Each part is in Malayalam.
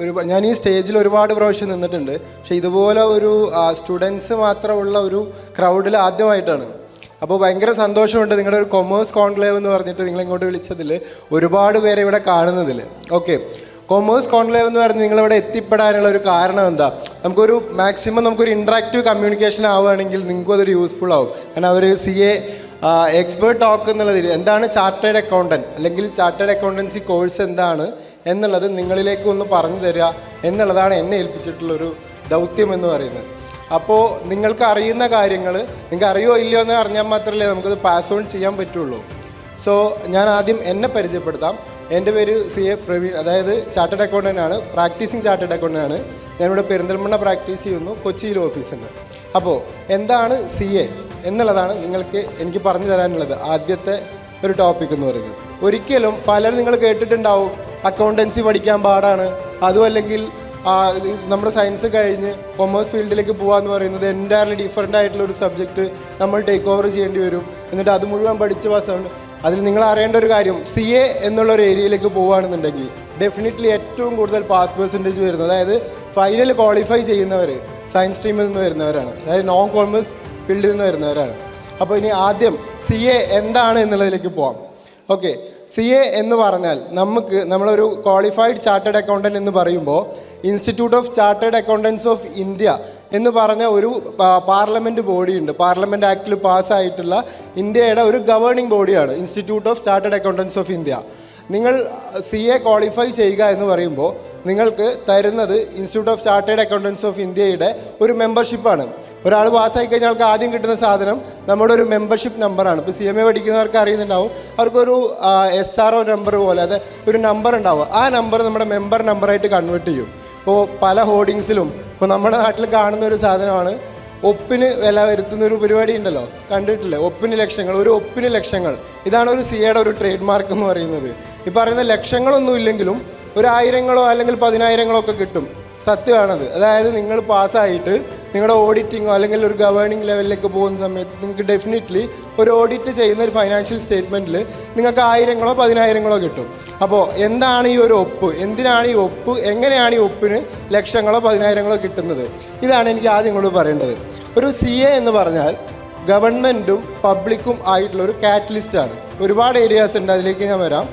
ഒരു ഞാൻ ഈ സ്റ്റേജിൽ ഒരുപാട് പ്രാവശ്യം നിന്നിട്ടുണ്ട്. പക്ഷെ ഇതുപോലെ ഒരു സ്റ്റുഡൻസ് മാത്രമുള്ള ഒരു ക്രൗഡിൽ ആദ്യമായിട്ടാണ്. അപ്പോൾ ഭയങ്കര സന്തോഷമുണ്ട് നിങ്ങളുടെ ഒരു കൊമേഴ്സ് കോൺക്ലേവ് എന്ന് പറഞ്ഞിട്ട് നിങ്ങൾ ഇങ്ങോട്ട് വിളിച്ചതിൽ ഒരുപാട് പേരെ ഇവിടെ കാണുന്നതിൽ ഓക്കെ കൊമേഴ്സ് കോൺക്ലേവ് എന്ന് പറഞ്ഞ് നിങ്ങളിവിടെ എത്തിപ്പെടാനുള്ള ഒരു കാരണം എന്താ? നമുക്കൊരു മാക്സിമം നമുക്കൊരു ഇൻട്രാക്റ്റീവ് കമ്മ്യൂണിക്കേഷൻ ആവുകയാണെങ്കിൽ നിങ്ങൾക്കും അതൊരു യൂസ്ഫുൾ ആവും. കാരണം അവർ സി എ എക്സ്പേർട്ട് ടോക്ക് എന്നുള്ളതിൽ എന്താണ് ചാർട്ടേഡ് അക്കൗണ്ടന്റ് അല്ലെങ്കിൽ ചാർട്ടേഡ് അക്കൗണ്ടൻസി കോഴ്സ് എന്താണ്? എന്നുള്ളത് നിങ്ങളിലേക്ക് ഒന്ന് പറഞ്ഞു തരിക എന്നുള്ളതാണ് എന്നെ ഏൽപ്പിച്ചിട്ടുള്ളൊരു ദൗത്യം എന്ന് പറയുന്നത്. അപ്പോൾ നിങ്ങൾക്ക് അറിയുന്ന കാര്യങ്ങൾ നിങ്ങൾക്ക് അറിയോ ഇല്ലയോ എന്ന് അറിഞ്ഞാൽ മാത്രമല്ലേ നമുക്കത് പാസ് ഓൺ ചെയ്യാൻ പറ്റുള്ളൂ. സോ ഞാൻ ആദ്യം എന്നെ പരിചയപ്പെടുത്താം. എന്റെ പേര് സി എ പ്രവീൺ അതായത് ചാർട്ടേഡ് അക്കൗണ്ടന്റ് ആണ് പ്രാക്ടീസിങ് ചാർട്ടേഡ് അക്കൗണ്ടന്റ് ആണ്. ഞാനിവിടെ പെരിന്തൽമണ്ണ പ്രാക്ടീസ് ചെയ്യുന്നു കൊച്ചിയിൽ ഓഫീസുണ്ട്. അപ്പോൾ എന്താണ് സി എ എന്നുള്ളതാണ് നിങ്ങൾക്ക് എനിക്ക് പറഞ്ഞു തരാനുള്ളത് ആദ്യത്തെ ഒരു ടോപ്പിക് എന്ന് പറയുന്നത്. ഒരിക്കലും പലരും നിങ്ങൾ കേട്ടിട്ടുണ്ടാവും അക്കൗണ്ടൻസി പഠിക്കാൻ പാടാണ്. അതും അല്ലെങ്കിൽ നമ്മുടെ സയൻസ് കഴിഞ്ഞ് കൊമേഴ്സ് ഫീൽഡിലേക്ക് പോകാമെന്ന് പറയുന്നത് എന്റയർലി ഡിഫറെന്റ് ആയിട്ടുള്ള ഒരു സബ്ജക്റ്റ് നമ്മൾ ടേക്ക് ഓവർ ചെയ്യേണ്ടി വരും. എന്നിട്ട് അത് മുഴുവൻ പഠിച്ച് പാസ്സാവുണ്ട് അതിൽ നിങ്ങൾ അറിയേണ്ട ഒരു കാര്യം സി എ എന്നുള്ള ഒരു ഏരിയയിലേക്ക് പോവുകയാണെന്നുണ്ടെങ്കിൽ ഡെഫിനറ്റ്ലി ഏറ്റവും കൂടുതൽ പാസ് പെർസെന്റേജ് വരുന്നത് അതായത് ഫൈനൽ ക്വാളിഫൈ ചെയ്യുന്നവർ സയൻസ് സ്ട്രീമിൽ നിന്ന് വരുന്നവരാണ്. അതായത് നോൺ കോമേഴ്സ് ഫീൽഡിൽ നിന്ന് വരുന്നവരാണ്. അപ്പോൾ ഇനി ആദ്യം സി എ എന്താണ് എന്നുള്ളതിലേക്ക് പോവാം. ഓക്കെ സി എ എന്ന് പറഞ്ഞാൽ നമുക്ക് നമ്മളൊരു ക്വാളിഫൈഡ് ചാർട്ടേഡ് അക്കൗണ്ടന്റ് എന്ന് പറയുമ്പോൾ institute of chartered accountants of India എന്ന് പറഞ്ഞ ഒരു പാർലമെന്റ് ബോഡിയുണ്ട് പാർലമെന്റ് ആക്ടിൽ പാസ്സായിട്ടുള്ള ഇന്ത്യയുടെ ഒരു ഗവേണിംഗ് ബോഡിയാണ് institute of chartered accountants of India നിങ്ങൾ സി എ ക്വാളിഫൈ ചെയ്യുക എന്ന് പറയുമ്പോൾ നിങ്ങൾക്ക് തരുന്നത് institute of chartered accountants of ഇന്ത്യയുടെ ഒരു മെമ്പർഷിപ്പാണ് ഒരാൾ പാസ്സായി കഴിഞ്ഞാൽ ആൾക്ക് ആദ്യം കിട്ടുന്ന സാധനം നമ്മുടെ ഒരു മെമ്പർഷിപ്പ് നമ്പറാണ് ഇപ്പോൾ സി എം എ പഠിക്കുന്നവർക്ക് അറിയുന്നുണ്ടാവും. അവർക്കൊരു എസ് ആർ ഒ നമ്പർ പോലെ അത് ഒരു നമ്പർ ഉണ്ടാവും ആ നമ്പർ നമ്മുടെ മെമ്പർ നമ്പറായിട്ട് കൺവേർട്ട് ചെയ്യും. ഇപ്പോൾ പല ഹോർഡിങ്സിലും ഇപ്പോൾ നമ്മുടെ നാട്ടിൽ കാണുന്ന ഒരു സാധനമാണ്. ഒപ്പിന് വില വരുത്തുന്ന ഒരു പരിപാടി ഉണ്ടല്ലോ കണ്ടിട്ടില്ലേ? ഒപ്പിന് ലക്ഷങ്ങൾ ഒരു ഒപ്പിന് ലക്ഷങ്ങൾ. ഇതാണ് ഒരു സിയുടെ ഒരു ട്രേഡ് മാർക്ക് എന്ന് പറയുന്നത്. ഈ പറയുന്ന ലക്ഷങ്ങളൊന്നും ഇല്ലെങ്കിലും ഒരു ആയിരങ്ങളോ അല്ലെങ്കിൽ പതിനായിരങ്ങളോ ഒക്കെ കിട്ടും. സത്യമാണത്. അതായത് നിങ്ങൾ പാസ്സായിട്ട് നിങ്ങളുടെ ഓഡിറ്റിങ്ങോ അല്ലെങ്കിൽ ഒരു ഗവേണിംഗ് ലെവലിലേക്ക് പോകുന്ന സമയത്ത് നിങ്ങൾക്ക് ഡെഫിനറ്റ്ലി ഒരു ഓഡിറ്റ് ചെയ്യുന്ന ഒരു ഫൈനാൻഷ്യൽ സ്റ്റേറ്റ്മെന്റിൽ നിങ്ങൾക്ക് ആയിരങ്ങളോ പതിനായിരങ്ങളോ കിട്ടും. അപ്പോൾ എന്താണ് ഈ ഒരു ഒപ്പ്? എന്തിനാണ് ഈ ഒപ്പ്? എങ്ങനെയാണ് ഈ ഒപ്പിന് ലക്ഷങ്ങളോ പതിനായിരങ്ങളോ കിട്ടുന്നത്? ഇതാണ് എനിക്ക് ആദ്യം ഇങ്ങോട്ട് പറയേണ്ടത്. ഒരു സി എ എന്ന് പറഞ്ഞാൽ ഗവൺമെന്റും പബ്ലിക്കും ആയിട്ടുള്ള ഒരു കാറ്റലിസ്റ്റാണ് ഒരുപാട് ഏരിയാസ് ഉണ്ട് അതിലേക്ക് ഞാൻ വരാം.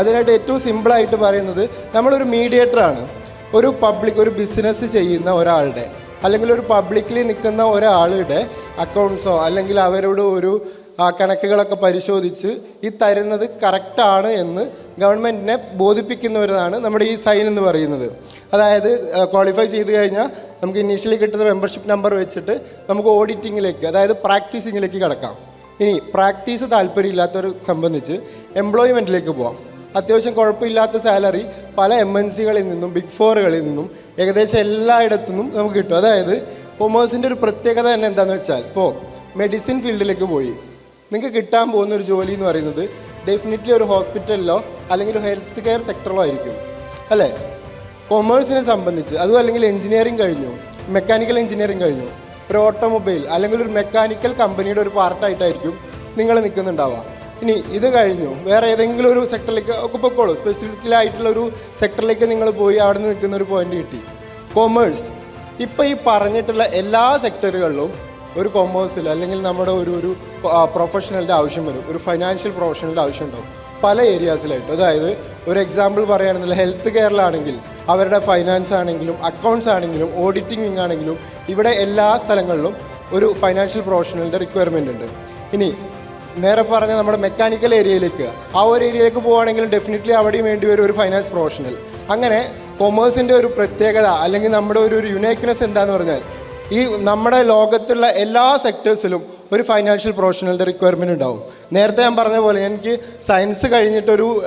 അതിനായിട്ട് ഏറ്റവും സിമ്പിളായിട്ട് പറയുന്നത് നമ്മളൊരു മീഡിയേറ്ററാണ് ഒരു പബ്ലിക് ഒരു ബിസിനസ് ചെയ്യുന്ന ഒരാളുടെ അല്ലെങ്കിൽ ഒരു പബ്ലിക്കലി നിൽക്കുന്ന ഒരാളുടെ അക്കൗണ്ട്സോ അല്ലെങ്കിൽ അവരുടെ ഒരു കണക്കുകളൊക്കെ പരിശോധിച്ച് ഈ തരുന്നത് കറക്റ്റാണ് എന്ന് ഗവൺമെന്റിനെ ബോധിപ്പിക്കുന്നവരാണ് നമ്മുടെ ഈ സൈൻ എന്ന് പറയുന്നത്. അതായത് ക്വാളിഫൈ ചെയ്ത് കഴിഞ്ഞാൽ നമുക്ക് ഇനീഷ്യലി കിട്ടുന്ന മെമ്പർഷിപ്പ് നമ്പർ വെച്ചിട്ട് നമുക്ക് ഓഡിറ്റിങ്ങിലേക്ക് അതായത് പ്രാക്ടീസിങ്ങിലേക്ക് കിടക്കാം. ഇനി പ്രാക്ടീസ് താല്പര്യമില്ലാത്തവരെ സംബന്ധിച്ച് എംപ്ലോയ്മെന്റിലേക്ക് പോവാം. അത്യാവശ്യം കുഴപ്പമില്ലാത്ത സാലറി പല എം എൻ സികളിൽ നിന്നും ബിഗ് ഫോറുകളിൽ നിന്നും ഏകദേശം എല്ലായിടത്തു നിന്നും നമുക്ക് കിട്ടും. അതായത് കൊമേഴ്സിന്റെ ഒരു പ്രത്യേകത തന്നെ എന്താണെന്ന് വെച്ചാൽ ഇപ്പോൾ മെഡിസിൻ ഫീൽഡിലേക്ക് പോയി. നിങ്ങൾക്ക് കിട്ടാൻ പോകുന്ന ഒരു ജോലി എന്ന് പറയുന്നത് ഡെഫിനറ്റ്ലി ഒരു ഹോസ്പിറ്റലിലോ അല്ലെങ്കിൽ ഒരു ഹെൽത്ത് കെയർ സെക്ടറിലോ ആയിരിക്കും. അല്ലേ? കൊമേഴ്സിനെ സംബന്ധിച്ച് അതും അല്ലെങ്കിൽ എഞ്ചിനീയറിംഗ് കഴിഞ്ഞു മെക്കാനിക്കൽ എഞ്ചിനീയറിംഗ് കഴിഞ്ഞു ഒരു ഓട്ടോമൊബൈൽ അല്ലെങ്കിൽ ഒരു മെക്കാനിക്കൽ കമ്പനിയുടെ ഒരു പാർട്ടായിട്ടായിരിക്കും നിങ്ങൾ നിൽക്കുന്നുണ്ടാവുക. ഇനി ഇത് കഴിഞ്ഞു. വേറെ ഏതെങ്കിലും ഒരു സെക്ടറിലേക്ക് ഒക്കെ പൊക്കോളൂ. സ്പെസിഫിക്കലി ആയിട്ടുള്ള ഒരു സെക്ടറിലേക്ക് നിങ്ങൾ പോയി അവിടെ നിന്ന് നിൽക്കുന്ന ഒരു പോയിന്റ് കിട്ടി. കൊമേഴ്സ് ഇപ്പം ഈ പറഞ്ഞിട്ടുള്ള എല്ലാ സെക്ടറുകളിലും ഒരു കൊമേഴ്സിൽ അല്ലെങ്കിൽ നമ്മുടെ ഒരു ഒരു പ്രൊഫഷണലിന്റെ ആവശ്യം വരും. ഒരു ഫൈനാൻഷ്യൽ പ്രൊഫഷണലിന്റെ ആവശ്യം ഉണ്ടാവും. പല ഏരിയാസിലായിട്ട് അതായത് ഒരു എക്സാമ്പിൾ പറയുകയാണെന്നില്ല ഹെൽത്ത് കെയറിലാണെങ്കിൽ അവരുടെ ഫൈനാൻസ് ആണെങ്കിലും അക്കൗണ്ട്സ് ആണെങ്കിലും ഓഡിറ്റിംഗ് ആണെങ്കിലും ഇവിടെ എല്ലാ സ്ഥലങ്ങളിലും ഒരു ഫൈനാൻഷ്യൽ പ്രൊഫഷണലിന്റെ റിക്വയർമെന്റ് ഉണ്ട്. ഇനി നേരെ പറഞ്ഞ നമ്മുടെ മെക്കാനിക്കൽ ഏരിയയിലേക്ക് ആ ഒരു ഏരിയയിലേക്ക് പോവുകയാണെങ്കിൽ ഡെഫിനറ്റ്ലി അവിടെയും വേണ്ടി വരും ഒരു ഫൈനാൻസ് പ്രൊഫഷണൽ അങ്ങനെ കൊമേഴ്സിന്റെ ഒരു പ്രത്യേകത അല്ലെങ്കിൽ നമ്മുടെ ഒരു ഒരു യുണൈക്നെസ് എന്താന്ന് പറഞ്ഞാൽ ഈ നമ്മുടെ ലോകത്തുള്ള എല്ലാ സെക്ടേഴ്സിലും ഒരു ഫൈനാൻഷ്യൽ പ്രൊഫഷണലിന്റെ റിക്വയർമെന്റ് ഉണ്ടാവും. നേരത്തെ ഞാൻ പറഞ്ഞ പോലെ എനിക്ക് സയൻസ് കഴിഞ്ഞിട്ടൊരു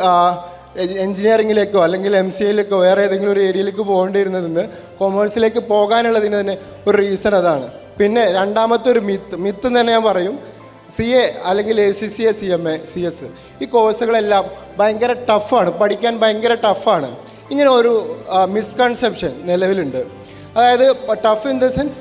എഞ്ചിനീയറിങ്ങിലേക്കോ അല്ലെങ്കിൽ എം സി എയിലേക്കോ വേറെ ഏതെങ്കിലും ഒരു ഏരിയയിലേക്ക് പോകേണ്ടിയിരുന്നതിന് കൊമേഴ്സിലേക്ക് പോകാനുള്ളതിന് തന്നെ ഒരു റീസൺ അതാണ്. പിന്നെ രണ്ടാമത്തെ ഒരു മിത്ത് മിത്ത് തന്നെ ഞാൻ പറയും. സി എ അല്ലെങ്കിൽ A C C A C M A C S. ഈ കോഴ്സുകളെല്ലാം ഭയങ്കര ടഫാണ് പഠിക്കാൻ ഭയങ്കര ടഫാണ്. ഇങ്ങനെ ഒരു മിസ്കൺസെപ്ഷൻ നിലവിലുണ്ട്. അതായത് ടഫ് ഇൻ ദ സെൻസ്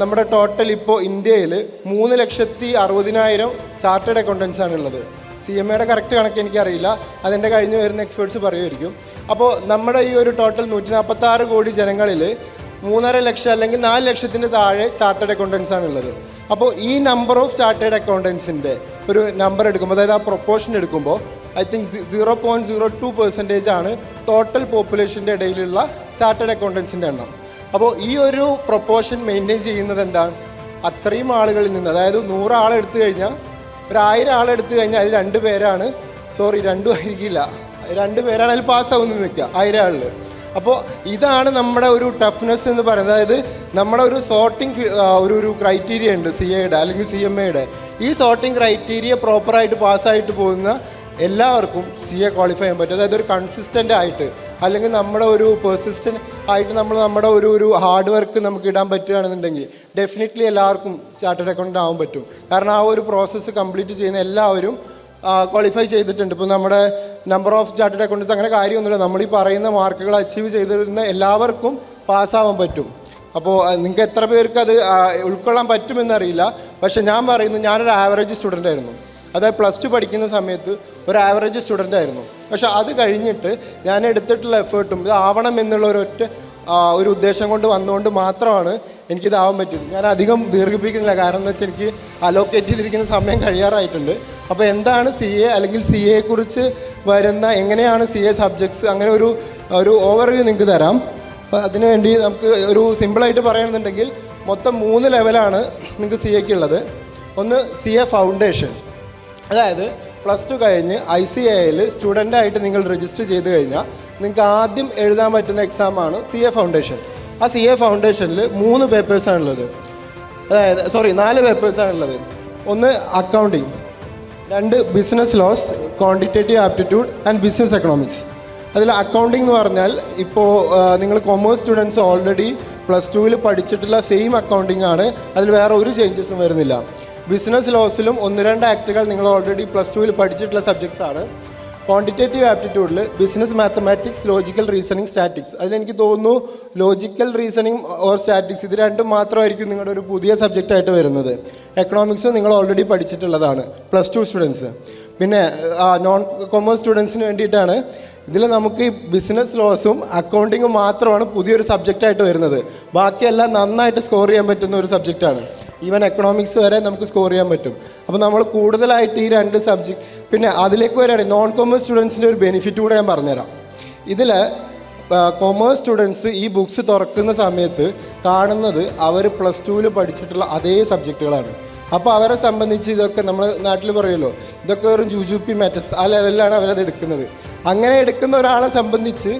നമ്മുടെ ടോട്ടൽ ഇപ്പോൾ ഇന്ത്യയിൽ മൂന്ന് ലക്ഷത്തി അറുപതിനായിരം ചാർട്ടേഡ് അക്കൗണ്ടൻസ് ആണ് ഉള്ളത്. സി എം എയുടെ കറക്റ്റ് കണക്ക് എനിക്കറിയില്ല. അതിന്റെ കഴിഞ്ഞ് വരുന്ന എക്സ്പേർട്സ് പറയുമായിരിക്കും. അപ്പോൾ നമ്മുടെ ഈ ഒരു ടോട്ടൽ നൂറ്റി നാൽപ്പത്താറ് കോടി ജനങ്ങളിൽ മൂന്നര ലക്ഷം അല്ലെങ്കിൽ നാല് ലക്ഷത്തിന്റെ താഴെ ചാർട്ടേഡ് അക്കൗണ്ടൻസ് ആണ് ഉള്ളത്. അപ്പോൾ ഈ നമ്പർ ഓഫ് ചാർട്ടേഡ് അക്കൗണ്ടൻസിന്റെ ഒരു നമ്പർ എടുക്കുമ്പോൾ അതായത് ആ പ്രൊപ്പോർഷൻ എടുക്കുമ്പോൾ I think zero point zero two percentage ആണ് ടോട്ടൽ പോപ്പുലേഷന്റെ ഇടയിലുള്ള ചാർട്ടേഡ് അക്കൗണ്ടൻസിന്റെ എണ്ണം. അപ്പോൾ ഈ ഒരു പ്രൊപ്പോർഷൻ മെയിന്റെയിൻ ചെയ്യുന്നത് എന്താണ്? അത്രയും ആളുകളിൽ നിന്ന് അതായത് നൂറാളെടുത്തു കഴിഞ്ഞാൽ ഒരു ആയിരം ആളെടുത്തു കഴിഞ്ഞാൽ അതിൽ രണ്ട് പേരാണ് സോറി രണ്ടും ആയിരിക്കില്ല. രണ്ട് പേരാണ് അതിൽ പാസ്സാവുന്നത് നിൽക്കുക ആയിരം ആളിൽ അപ്പോൾ ഇതാണ് നമ്മുടെ ഒരു ടഫ്നെസ് എന്ന് പറയുന്നത്. അതായത് നമ്മുടെ ഒരു സോർട്ടിങ് ഒരു ഒരു ക്രൈറ്റീരിയ ഉണ്ട് സി എയുടെ അല്ലെങ്കിൽ സി എം എയുടെ ഈ സോർട്ടിംഗ് ക്രൈറ്റീരിയ പ്രോപ്പറായിട്ട് പാസ്സായിട്ട് പോകുന്ന എല്ലാവർക്കും സി എ ക്വാളിഫൈ ചെയ്യാൻ പറ്റും. അതായത് ഒരു കൺസിസ്റ്റന്റ് ആയിട്ട് അല്ലെങ്കിൽ നമ്മുടെ ഒരു പെർസിസ്റ്റന്റ് ആയിട്ട് നമ്മൾ നമ്മുടെ ഒരു ഒരു ഹാർഡ് വർക്ക് നമുക്ക് ഇടാൻ പറ്റുകയാണെന്നുണ്ടെങ്കിൽ ഡെഫിനറ്റ്ലി എല്ലാവർക്കും ചാർട്ടേഡ് അക്കൗണ്ടന്റ് ആവാൻ പറ്റും. കാരണം ആ ഒരു പ്രോസസ്സ് കംപ്ലീറ്റ് ചെയ്യുന്ന എല്ലാവരും ക്വാളിഫൈ ചെയ്തിട്ടുണ്ട്. ഇപ്പോൾ നമ്മുടെ നമ്പർ ഓഫ് ചാർട്ടേഡ് അക്കൗണ്ടൻസ് അങ്ങനെ കാര്യമൊന്നുമില്ല. നമ്മൾ ഈ പറയുന്ന മാർക്കുകൾ അച്ചീവ് ചെയ്തിരുന്ന എല്ലാവർക്കും പാസ്സാവാൻ പറ്റും. അപ്പോൾ നിങ്ങൾക്ക് എത്ര പേർക്ക് അത് ഉൾക്കൊള്ളാൻ പറ്റുമെന്നറിയില്ല പക്ഷേ ഞാൻ പറയുന്നു ഞാനൊരു ആവറേജ് സ്റ്റുഡന്റ് ആയിരുന്നു. അതായത് പ്ലസ് ടു പഠിക്കുന്ന സമയത്ത് ഒരു ആവറേജ് സ്റ്റുഡന്റ് ആയിരുന്നു. പക്ഷേ അത് കഴിഞ്ഞിട്ട് ഞാൻ എടുത്തിട്ടുള്ള എഫേർട്ടും ഇത് ആവണം എന്നുള്ള ഒരൊറ്റ ഒരു ഉദ്ദേശം കൊണ്ട് വന്നുകൊണ്ട് മാത്രമാണ് എനിക്കിതാവാൻ പറ്റിയത്. ഞാൻ അധികം ദീർഘിപ്പിക്കുന്നില്ല. കാരണം എന്താ വെച്ചാൽ എനിക്ക് അലോക്കേറ്റ് ചെയ്തിരിക്കുന്ന സമയം കഴിയാറായിട്ടുണ്ട്. അപ്പോൾ എന്താണ് സി എ അല്ലെങ്കിൽ സി എയെ കുറിച്ച് വരുന്ന എങ്ങനെയാണ് സി എ സബ്ജക്ട്സ് അങ്ങനെ ഒരു ഒരു ഓവർവ്യൂ നിങ്ങൾക്ക് തരാം. അതിനുവേണ്ടി നമുക്ക് ഒരു സിമ്പിളായിട്ട് പറയുന്നുണ്ടെങ്കിൽ മൊത്തം മൂന്ന് ലെവലാണ് നിങ്ങൾക്ക് സി എക്ക് ഉള്ളത്. ഒന്ന് സി എ ഫൗണ്ടേഷൻ അതായത് പ്ലസ് ടു കഴിഞ്ഞ് ഐ സി എയിൽ സ്റ്റുഡന്റായിട്ട് നിങ്ങൾ രജിസ്റ്റർ ചെയ്ത് കഴിഞ്ഞാൽ നിങ്ങൾക്ക് ആദ്യം എഴുതാൻ പറ്റുന്ന എക്സാമാണ് സി എ ഫൗണ്ടേഷൻ ആ സി എ ഫൗണ്ടേഷനിൽ മൂന്ന് പേപ്പേഴ്സാണുള്ളത് അതായത് സോറി നാല് പേപ്പേഴ്സാണുള്ളത് ഒന്ന് അക്കൗണ്ടിങ് രണ്ട് business laws quantitative aptitude and business economics അതിൽ അക്കൗണ്ടിംഗ് എന്ന് പറഞ്ഞാൽ ഇപ്പോൾ നിങ്ങൾ കൊമേഴ്സ് സ്റ്റുഡൻസ് ഓൾറെഡി പ്ലസ് ടുവിൽ പഠിച്ചിട്ടുള്ള സെയിം അക്കൗണ്ടിംഗ് ആണ്. അതിൽ വേറെ ഒരു ചേഞ്ചസും വരുന്നില്ല. ബിസിനസ് ലോസിലും ഒന്ന് രണ്ട് ആക്റ്റുകൾ നിങ്ങൾ ഓൾറെഡി പ്ലസ് ടുവിൽ പഠിച്ചിട്ടുള്ള സബ്ജക്ട്സ് ആണ്. Quantitative ആപ്റ്റിറ്റ്യൂഡിൽ business mathematics logical reasoning statics അതിലെനിക്ക് തോന്നുന്നു ലോജിക്കൽ റീസണിങ് ഓർ സ്റ്റാറ്റിക്സ് ഇത് രണ്ടും മാത്രമായിരിക്കും നിങ്ങളുടെ ഒരു പുതിയ സബ്ജക്റ്റ് ആയിട്ട് വരുന്നത്. എക്കണോമിക്സും നിങ്ങൾ ഓൾറെഡി പഠിച്ചിട്ടുള്ളതാണ്. പ്ലസ് ടു സ്റ്റുഡൻസ് പിന്നെ നോൺ കൊമേഴ്സ് സ്റ്റുഡൻസിന് വേണ്ടിയിട്ടാണ് ഇതിൽ നമുക്ക് ഈ ബിസിനസ് ലോസും അക്കൗണ്ടിങ്ങും മാത്രമാണ് പുതിയൊരു സബ്ജക്റ്റായിട്ട് വരുന്നത്. ബാക്കിയെല്ലാം നന്നായിട്ട് സ്കോർ ചെയ്യാൻ പറ്റുന്ന ഒരു സബ്ജക്റ്റാണ് ഈവൻ എക്കണോമിക്സ് വരെ നമുക്ക് സ്കോർ ചെയ്യാൻ പറ്റും. അപ്പോൾ നമ്മൾ കൂടുതലായിട്ട് ഈ രണ്ട് സബ്ജക്റ്റ് പിന്നെ അതിലേക്ക് വരികയാണെങ്കിൽ നോൺ കോമേഴ്സ് സ്റ്റുഡൻസിന്റെ ഒരു ബെനിഫിറ്റ് കൂടെ ഞാൻ പറഞ്ഞുതരാം. ഇതിൽ കൊമേഴ്സ് സ്റ്റുഡൻസ് ഈ ബുക്സ് തുറക്കുന്ന സമയത്ത് കാണുന്നത് അവർ പ്ലസ് ടുവിൽ പഠിച്ചിട്ടുള്ള അതേ സബ്ജക്റ്റുകളാണ് അപ്പോൾ അവരെ സംബന്ധിച്ച് ഇതൊക്കെ നമ്മൾ നാട്ടിൽ പറയുമല്ലോ ഇതൊക്കെ വെറും ജുജുപ്പി മാറ്റസ് ആ ലെവലിലാണ് അവരത് എടുക്കുന്നത്. അങ്ങനെ എടുക്കുന്ന ഒരാളെ സംബന്ധിച്ച്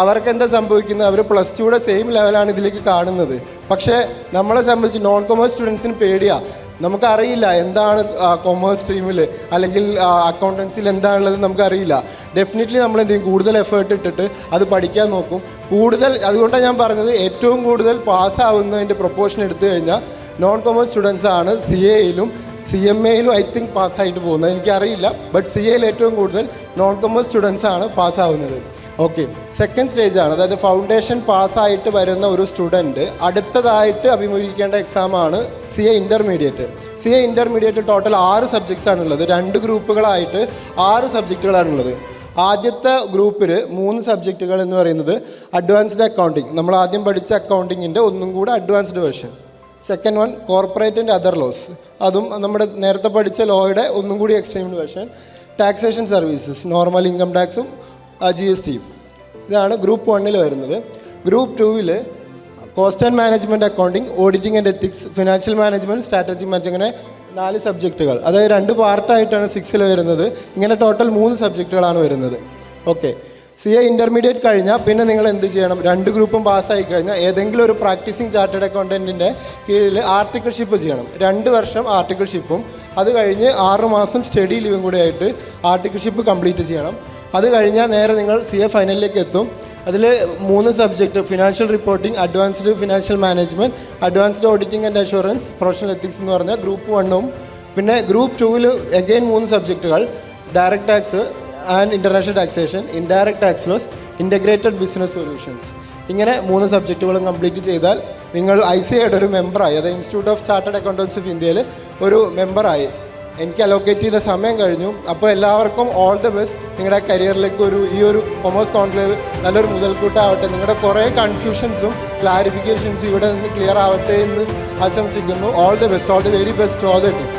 അവർക്ക് എന്താ സംഭവിക്കുന്നത് അവർ പ്ലസ് ടുയുടെ സെയിം ലെവലാണ് ഇതിലേക്ക് കാണുന്നത്. പക്ഷേ നമ്മളെ സംബന്ധിച്ച് നോൺ കൊമേഴ്സ് സ്റ്റുഡൻസിന് പേടിയാ. നമുക്കറിയില്ല എന്താണ് കൊമേഴ്സ് സ്ട്രീമിൽ അല്ലെങ്കിൽ അക്കൗണ്ടൻസിൽ എന്താണുള്ളത് നമുക്കറിയില്ല. ഡെഫിനറ്റ്ലി നമ്മൾ എന്തെങ്കിലും കൂടുതൽ എഫേർട്ട് ഇട്ടിട്ട് അത് പഠിക്കാൻ നോക്കും. കൂടുതൽ അതുകൊണ്ടാണ് ഞാൻ പറഞ്ഞത് ഏറ്റവും കൂടുതൽ പാസ്സാവുന്നതിന്റെ പ്രൊപ്പോർഷൻ എടുത്തു കഴിഞ്ഞാൽ നോൺ കൊമേഴ്സ് സ്റ്റുഡൻസ് ആണ് സി എയിലും സി എം എയിലും ഐ തിങ്ക് പാസ്സായിട്ട് പോകുന്നത്. എനിക്കറിയില്ല ബട്ട് സി എയിൽ ഏറ്റവും കൂടുതൽ നോൺ കൊമേഴ്സ് സ്റ്റുഡൻസ് ആണ് പാസ്സാവുന്നത് ഓക്കെ. സെക്കൻഡ് സ്റ്റേജ് ആണ്. അതായത് ഫൗണ്ടേഷൻ പാസ്സായിട്ട് വരുന്ന ഒരു സ്റ്റുഡന്റ് അടുത്തതായിട്ട് അഭിമുഖീകരിക്കേണ്ട എക്സാമാണ് C A intermediate C A intermediate total ആറ് സബ്ജക്ട്സ് ആണുള്ളത്. രണ്ട് ഗ്രൂപ്പുകളായിട്ട് ആറ് സബ്ജക്റ്റുകളാണുള്ളത് ആദ്യത്തെ ഗ്രൂപ്പിൽ മൂന്ന് സബ്ജക്റ്റുകൾ എന്ന് പറയുന്നത് അഡ്വാൻസ്ഡ് അക്കൗണ്ടിങ് നമ്മൾ ആദ്യം പഠിച്ച അക്കൗണ്ടിങ്ങിന്റെ ഒന്നും കൂടെ advanced version second one corporate and other laws അതും നമ്മുടെ നേരത്തെ പഠിച്ച ലോയുടെ ഒന്നും കൂടി എക്സ്ട്രീംഡ് version taxation services normal income ടാക്സും ജി എസ് ടിയും ഇതാണ് ഗ്രൂപ്പ് വണ്ണിൽ വരുന്നത്. ഗ്രൂപ്പ് ടൂവിൽ cost and management accounting auditing and ethics financial management strategy manage അങ്ങനെ നാല് സബ്ജക്റ്റുകൾ. അതായത് രണ്ട് പാർട്ടായിട്ടാണ് സിക്സിൽ വരുന്നത്. ഇങ്ങനെ ടോട്ടൽ മൂന്ന് സബ്ജക്റ്റുകളാണ് വരുന്നത്. ഓക്കെ സി എ ഇന്റർമീഡിയറ്റ് കഴിഞ്ഞാൽ പിന്നെ നിങ്ങൾ എന്ത് ചെയ്യണം? രണ്ട് ഗ്രൂപ്പും പാസ്സായി കഴിഞ്ഞാൽ ഏതെങ്കിലും ഒരു പ്രാക്ടീസിങ് ചാർട്ടേഡ് അക്കൗണ്ടന്റിന്റെ കീഴിൽ ആർട്ടിക്കിൾഷിപ്പ് ചെയ്യണം. രണ്ട് വർഷം ആർട്ടിക്കിൾഷിപ്പും അത് കഴിഞ്ഞ് ആറുമാസം സ്റ്റഡി ലീവും കൂടെ ആയിട്ട് ആർട്ടിക്കിൾഷിപ്പ് കംപ്ലീറ്റ് ചെയ്യണം. അത് കഴിഞ്ഞാൽ നേരെ നിങ്ങൾ സി എ ഫൈനലിലേക്ക് എത്തും. അതിൽ മൂന്ന് subject financial reporting advanced financial management advanced auditing and assurance professional ethics എന്ന് പറഞ്ഞാൽ ഗ്രൂപ്പ് വണ്ണും പിന്നെ ഗ്രൂപ്പ് ടൂവിൽ എഗെയിൻ മൂന്ന് സബ്ജക്റ്റുകൾ direct tax and international taxation indirect tax laws integrated business solutions ഇങ്ങനെ മൂന്ന് സബ്ജക്റ്റുകളും കംപ്ലീറ്റ് ചെയ്താൽ നിങ്ങൾ ഐ സി ഐയുടെ ഒരു മെമ്പറായി അതായത് institute of chartered accountants of ഇന്ത്യയിൽ ഒരു മെമ്പറായി എനിക്ക് അലോക്കേറ്റ് ചെയ്ത സമയം കഴിഞ്ഞു. അപ്പോൾ എല്ലാവർക്കും ഓൾ ദ ബെസ്റ്റ് നിങ്ങളുടെ കരിയറിലേക്ക് ഒരു ഈ ഒരു കൊമേഴ്സ് കോൺക്ലേവ് നല്ലൊരു മുതൽക്കൂട്ടാവട്ടെ. നിങ്ങളുടെ കുറേ കൺഫ്യൂഷൻസും ക്ലാരിഫിക്കേഷൻസും ഇവിടെ നിന്ന് ക്ലിയർ ആവട്ടെ എന്ന് ആശംസിക്കുന്നു. All the best all the very best all the team